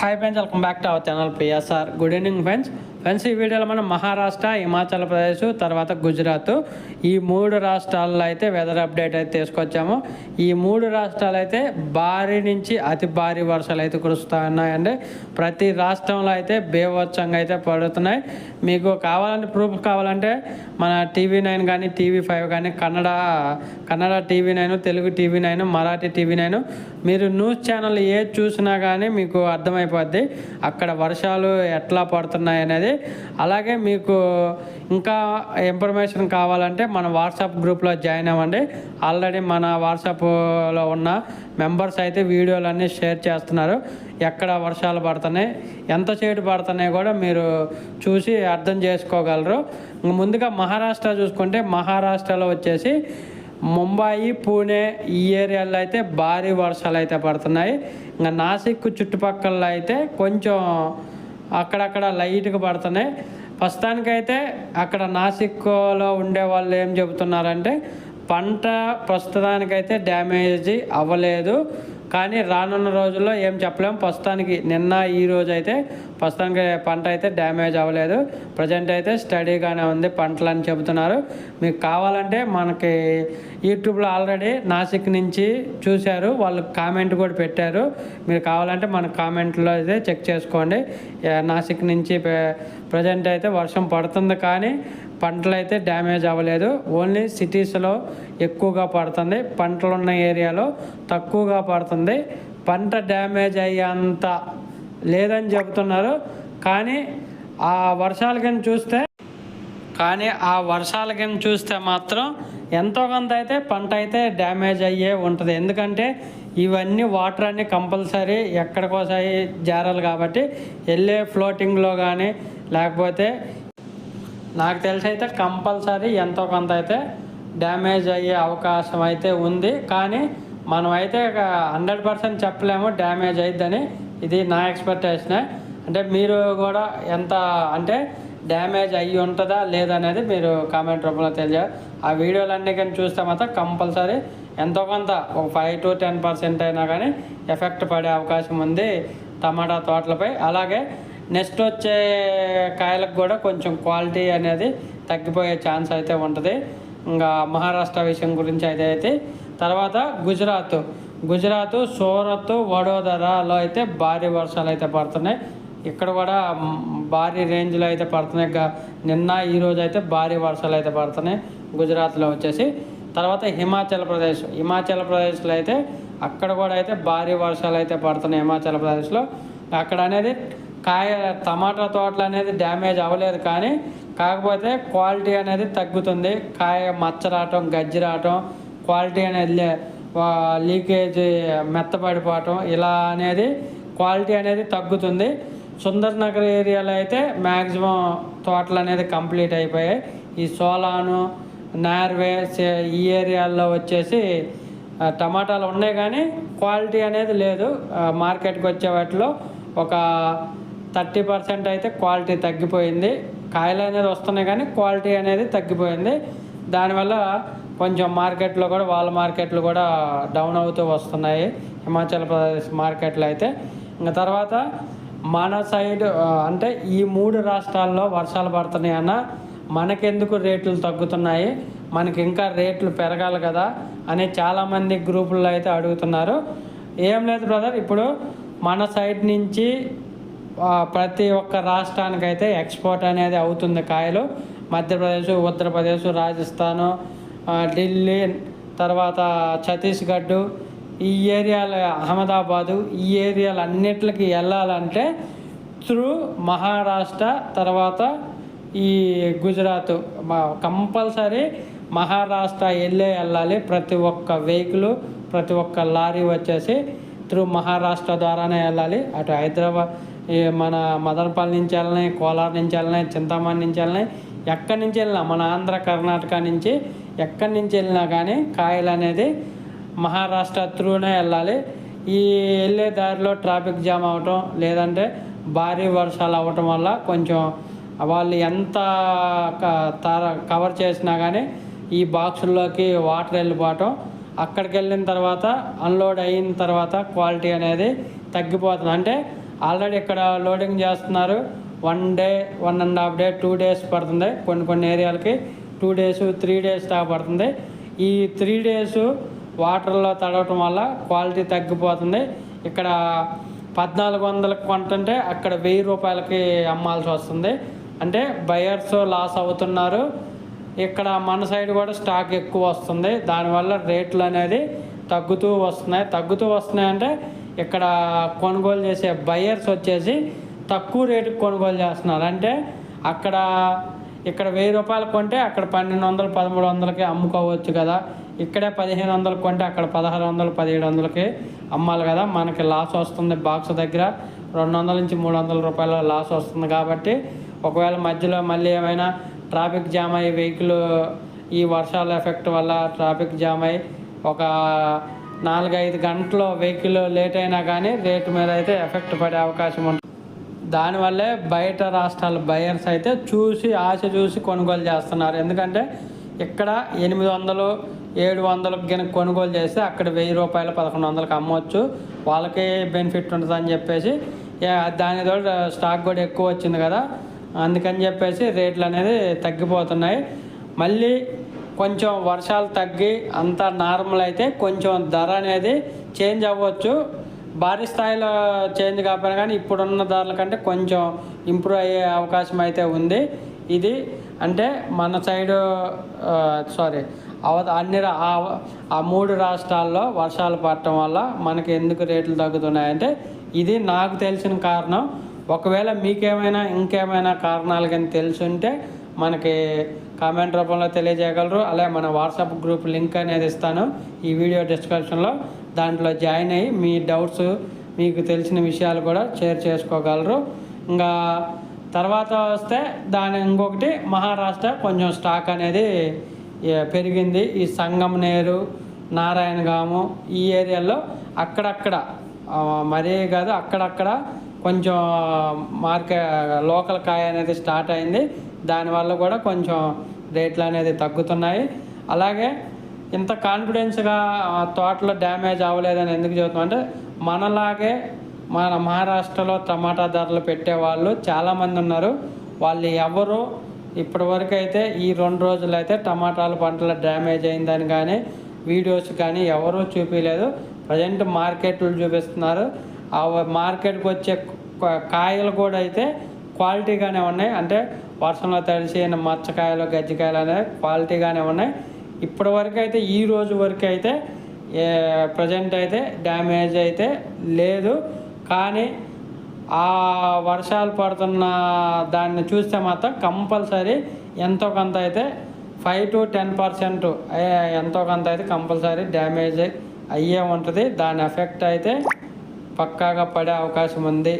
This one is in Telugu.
Hi friends, welcome back to our channel PSR. Good evening friends. Friends ఈ వీడియోలో మనం మహారాష్ట్ర హిమాచల్ ప్రదేశ్ తర్వాత గుజరాత్ ఈ మూడు రాష్ట్రాల్లో అయితే వెదర్ అప్డేట్ అయితే తీసుకొచ్చాము ఈ మూడు రాష్ట్రాలు అయితే భారీ నుంచి అతి భారీ వర్షాలు అయితే కురుస్తున్నాయండి ప్రతి రాష్ట్రంలో అయితే బేవచ్చంగా అయితే పడుతున్నాయి మీకు కావాలంటే ప్రూఫ్ కావాలంటే మన టీవీ నైన్ కానీ టీవీ ఫైవ్ కానీ Kannada Kannada TV nine Telugu TV nine Marathi TV nine మీరు న్యూస్ ఛానల్ ఏ చూసినా కానీ మీకు అర్థమైపోద్ది అక్కడ వర్షాలు ఎట్లా పడుతున్నాయి అనేది ఉంటుంది అలాగే మీకు ఇంకా ఇన్ఫర్మేషన్ కావాలంటే మన వాట్సాప్ గ్రూప్లో జాయిన్ అవ్వండి ఆల్రెడీ మన వాట్సాప్లో ఉన్న మెంబర్స్ అయితే వీడియోలన్నీ షేర్ చేస్తున్నారు ఎక్కడ వర్షాలు పడుతున్నాయి ఎంత చేటు పడుతున్నాయి కూడా మీరు చూసి అర్థం చేసుకోగలరు ముందుగా మహారాష్ట్ర చూసుకుంటే మహారాష్ట్రలో వచ్చేసి ముంబాయి పూణే ఈ ఏరియాలో అయితే భారీ వర్షాలు అయితే పడుతున్నాయి ఇంకా నాసిక్ చుట్టుపక్కల అయితే కొంచెం అక్కడక్కడ లైట్గా పడుతున్నాయి ప్రస్తుతానికైతే అక్కడ నాసిక్లో ఉండే వాళ్ళు ఏం చెబుతున్నారంటే పంట ప్రస్తుతానికైతే డ్యామేజ్ అవ్వలేదు కానీ రానున్న రోజుల్లో ఏం చెప్పలేం ప్రస్తుతానికి నిన్న ఈ రోజు అయితే ప్రస్తుతానికి పంట అయితే డ్యామేజ్ అవ్వలేదు ప్రజెంట్ అయితే స్టడీగానే ఉంది పంటలు అని చెబుతున్నారు మీకు కావాలంటే మనకి యూట్యూబ్లో ఆల్రెడీ నాసిక్ నుంచి చూశారు వాళ్ళు కామెంట్ కూడా పెట్టారు మీరు కావాలంటే మన కామెంట్లో అయితే చెక్ చేసుకోండి నాసిక్ నుంచి ప్రజెంట్ అయితే వర్షం పడుతుంది కానీ పంటలు అయితే డ్యామేజ్ అవ్వలేదు ఓన్లీ సిటీస్లో ఎక్కువగా పడుతుంది పంటలు ఉన్న ఏరియాలో తక్కువగా పడుతుంది పంట డ్యామేజ్ అయ్యేంత లేదని చెబుతున్నారు కానీ ఆ వర్షాలు కానీ చూస్తే కానీ ఆ వర్షాలు కానీ చూస్తే మాత్రం ఎంతో కొంత అయితే పంట అయితే డ్యామేజ్ అయ్యే ఉంటుంది ఎందుకంటే ఇవన్నీ వాటర్ అన్ని కంపల్సరీ ఎక్కడికోసారి జారాలి కాబట్టి వెళ్ళే ఫ్లోటింగ్లో కానీ లేకపోతే నాకు తెలిసి అయితే కంపల్సరీ ఎంతో కొంత అయితే డ్యామేజ్ అయ్యే అవకాశం అయితే ఉంది కానీ మనం అయితే హండ్రెడ్ పర్సెంట్ చెప్పలేము డ్యామేజ్ అయిద్దని ఇది నా ఎక్స్పెక్టేషన్ అంటే మీరు కూడా ఎంత అంటే డ్యామేజ్ అయ్యి ఉంటుందా లేదనేది మీరు కామెంట్ రూపంలో తెలియాలి ఆ వీడియోలన్నీ కానీ చూస్తే మాత్రం కంపల్సరీ ఎంతో కొంత ఒక ఫైవ్ టు టెన్ పర్సెంట్ అయినా కానీ ఎఫెక్ట్ పడే అవకాశం ఉంది టమాటా తోటలపై అలాగే నెక్స్ట్ వచ్చే కాయలకు కూడా కొంచెం క్వాలిటీ అనేది తగ్గిపోయే ఛాన్స్ అయితే ఉంటుంది ఇంకా మహారాష్ట్ర విషయం గురించి అయితే అయితే తర్వాత గుజరాత్ గుజరాత్ సూరత్ వడోదరాలో అయితే భారీ వర్షాలు అయితే పడుతున్నాయి ఇక్కడ కూడా భారీ రేంజ్లో అయితే పడుతున్నాయి నిన్న ఈరోజు అయితే భారీ వర్షాలు అయితే పడుతున్నాయి గుజరాత్లో వచ్చేసి తర్వాత హిమాచల్ ప్రదేశ్ హిమాచల్ ప్రదేశ్లో అయితే అక్కడ కూడా అయితే భారీ వర్షాలు అయితే పడుతున్నాయి హిమాచల్ ప్రదేశ్లో అక్కడ అనేది కాయ టమాటా తోటలు అనేది డ్యామేజ్ అవ్వలేదు కానీ కాకపోతే క్వాలిటీ అనేది తగ్గుతుంది కాయ మచ్చ రావటం గజ్జి రావటం క్వాలిటీ అనేది లీకేజ్ మెత్తపడిపోవటం ఇలా అనేది క్వాలిటీ అనేది తగ్గుతుంది సుందర్ నగర్ ఏరియాలో అయితే మ్యాక్సిమం తోటలు అనేది కంప్లీట్ అయిపోయాయి ఈ సోలాను నార్వే ఈ ఏరియాల్లో వచ్చేసి టమాటాలు ఉన్నాయి కానీ క్వాలిటీ అనేది లేదు మార్కెట్కి వచ్చే వాటిలో ఒక థర్టీ పర్సెంట్ అయితే క్వాలిటీ తగ్గిపోయింది కాయలు అనేది వస్తున్నాయి కానీ క్వాలిటీ అనేది తగ్గిపోయింది దానివల్ల కొంచెం మార్కెట్లో కూడా వాళ్ళ మార్కెట్లు కూడా డౌన్ అవుతూ వస్తున్నాయి హిమాచల్ ప్రదేశ్ మార్కెట్లు అయితే ఇంకా తర్వాత మన సైడ్ అంటే ఈ మూడు రాష్ట్రాల్లో వర్షాలు పడుతున్నాయన్న మనకెందుకు రేట్లు తగ్గుతున్నాయి మనకి ఇంకా రేట్లు పెరగాలి కదా అని చాలామంది గ్రూపుల్లో అయితే అడుగుతున్నారు ఏం లేదు బ్రదర్ ఇప్పుడు మన సైడ్ నుంచి ప్రతి ఒక్క రాష్ట్రానికైతే ఎక్స్పోర్ట్ అనేది అవుతుంది కాయలు మధ్యప్రదేశ్ ఉత్తరప్రదేశ్ రాజస్థాను ఢిల్లీ తర్వాత ఛత్తీస్గఢ్ ఈ ఏరియాలు అహ్మదాబాదు ఈ ఏరియాలు అన్నిటికి వెళ్ళాలంటే త్రూ మహారాష్ట్ర తర్వాత ఈ గుజరాత్ కంపల్సరీ మహారాష్ట్ర వెళ్ళే వెళ్ళాలి ప్రతి ఒక్క వెహికల్ ప్రతి ఒక్క లారీ వచ్చేసి త్రూ మహారాష్ట్ర ద్వారానే వెళ్ళాలి అటు హైదరాబాద్ మన మదనపల్లి నుంచి వెళ్ళినాయి కోలార్ నుంచి వెళ్ళినాయి చింతామణి నుంచి వెళ్ళినాయి ఎక్కడి నుంచి వెళ్ళినా మన ఆంధ్ర కర్ణాటక నుంచి ఎక్కడి నుంచి వెళ్ళినా కానీ కాయలు అనేది మహారాష్ట్ర త్రూనే వెళ్ళాలి ఈ వెళ్ళే దారిలో ట్రాఫిక్ జామ్ అవటం లేదంటే భారీ వర్షాలు అవ్వటం వల్ల కొంచెం వాళ్ళు ఎంత తర కవర్ చేసినా కానీ ఈ బాక్సుల్లోకి వాటర్ వెళ్ళిపోవటం అక్కడికి వెళ్ళిన తర్వాత అన్లోడ్ అయిన తర్వాత క్వాలిటీ అనేది తగ్గిపోతుంది అంటే ఆల్రెడీ ఇక్కడ లోడింగ్ చేస్తున్నారు one day one and half day two days పడుతుంది కొన్ని కొన్ని ఏరియాలకి టూ డేస్ త్రీ డేస్ దాకా పడుతుంది ఈ త్రీ డేస్ వాటర్లో తడవటం వల్ల క్వాలిటీ తగ్గిపోతుంది ఇక్కడ పద్నాలుగు వందలకు కొంటుంటే అక్కడ వెయ్యి రూపాయలకి అమ్మాల్సి వస్తుంది అంటే బయర్స్ లాస్ అవుతున్నారు ఇక్కడ మన సైడ్ కూడా స్టాక్ ఎక్కువ వస్తుంది దానివల్ల రేట్లు అనేది తగ్గుతూ వస్తున్నాయి తగ్గుతూ వస్తున్నాయి అంటే ఇక్కడ కొనుగోలు చేసే బయర్స్ వచ్చేసి తక్కువ రేటుకి కొనుగోలు చేస్తున్నారు అంటే అక్కడ ఇక్కడ వెయ్యి రూపాయలు కొంటే అక్కడ పన్నెండు వందలు పదమూడు వందలకి అమ్ముకోవచ్చు కదా ఇక్కడే పదిహేను వందలు కొంటే అక్కడ పదహారు వందలు పదిహేడు వందలకి అమ్మాలి కదా మనకి లాస్ వస్తుంది బాక్స్ దగ్గర రెండు వందల నుంచి మూడు వందల రూపాయల లాస్ వస్తుంది కాబట్టి ఒకవేళ మధ్యలో మళ్ళీ ఏమైనా ట్రాఫిక్ జామ్ అయ్యి వెహికల్ ఈ వర్షాల ఎఫెక్ట్ వల్ల ట్రాఫిక్ జామ్ అయ్యి ఒక నాలుగైదు గంటలు వెహికల్ లేట్ అయినా కానీ రేటు మీద అయితే ఎఫెక్ట్ పడే అవకాశం ఉంటుంది దానివల్లే బయట రాష్ట్రాల బయర్స్ అయితే చూసి ఆశ చూసి కొనుగోలు చేస్తున్నారు ఎందుకంటే ఇక్కడ ఎనిమిది వందలు ఏడు వందలకు కనుక కొనుగోలు చేస్తే అక్కడ వెయ్యి రూపాయలు పదకొండు వందలకు అమ్మవచ్చు వాళ్ళకి బెనిఫిట్ ఉంటుందని చెప్పేసి దాని తోడు స్టాక్ కూడా ఎక్కువ వచ్చింది కదా అందుకని చెప్పేసి రేట్లు అనేది తగ్గిపోతున్నాయి మళ్ళీ కొంచెం వర్షాలు తగ్గి అంతా నార్మల్ అయితే కొంచెం ధర అనేది చేంజ్ అవ్వచ్చు భారీ స్థాయిలో చేంజ్ కాకపోయినా కానీ ఇప్పుడున్న ధరల కంటే కొంచెం ఇంప్రూవ్ అయ్యే అవకాశం అయితే ఉంది ఇది అంటే మన సైడు సారీ అవ అన్ని ఆ మూడు రాష్ట్రాల్లో వర్షాలు పడటం వల్ల మనకి ఎందుకు రేట్లు తగ్గుతున్నాయంటే ఇది నాకు తెలిసిన కారణం ఒకవేళ మీకేమైనా ఇంకేమైనా కారణాలు కానీ తెలుసుంటే మనకి కామెంట్ రూపంలో తెలియజేయగలరు అలాగే మన వాట్సాప్ గ్రూప్ లింక్ అనేది ఇస్తాను ఈ వీడియో డిస్క్రిప్షన్లో దాంట్లో జాయిన్ అయ్యి మీ డౌట్స్ మీకు తెలిసిన విషయాలు కూడా షేర్ చేసుకోగలరు ఇంకా తర్వాత వస్తే దాని ఇంకొకటి మహారాష్ట్ర కొంచెం స్టాక్ అనేది పెరిగింది ఈ సంగం నారాయణ నారాయణగాము ఈ ఏరియాలో అక్కడక్కడ మరీ కాదు అక్కడక్కడ కొంచెం మార్కెట్ లోకల్ కాయ అనేది స్టార్ట్ అయింది దానివల్ల కూడా కొంచెం రేట్లు అనేది తగ్గుతున్నాయి అలాగే ఇంత కాన్ఫిడెన్స్గా తోటలో డ్యామేజ్ అవ్వలేదని ఎందుకు చెబుతున్నాం అంటే మనలాగే మన మహారాష్ట్రలో టమాటా ధరలు పెట్టేవాళ్ళు చాలామంది ఉన్నారు వాళ్ళు ఎవరు ఇప్పటివరకు అయితే ఈ రెండు రోజులు అయితే టమాటాల పంటలు డ్యామేజ్ అయిందని కానీ వీడియోస్ కానీ ఎవరూ చూపించలేదు ప్రజెంట్ మార్కెట్లు చూపిస్తున్నారు ఆ మార్కెట్కి వచ్చే కాయలు కూడా అయితే క్వాలిటీగానే ఉన్నాయి అంటే వర్షంలో తడిసిన మచ్చకాయలు గజ్జికాయలు అనేవి క్వాలిటీగానే ఉన్నాయి ఇప్పటి వరకు అయితే ఈ రోజు వరకు అయితే ప్రజెంట్ అయితే డ్యామేజ్ అయితే లేదు కానీ ఆ వర్షాలు పడుతున్న దాన్ని చూస్తే మాత్రం కంపల్సరీ ఎంతో కొంత అయితే ఫైవ్ టు టెన్ పర్సెంట్ ఎంతో కొంత అయితే కంపల్సరీ డ్యామేజ్ అయ్యే ఉంటుంది దాని ఎఫెక్ట్ అయితే పక్కాగా పడే అవకాశం ఉంది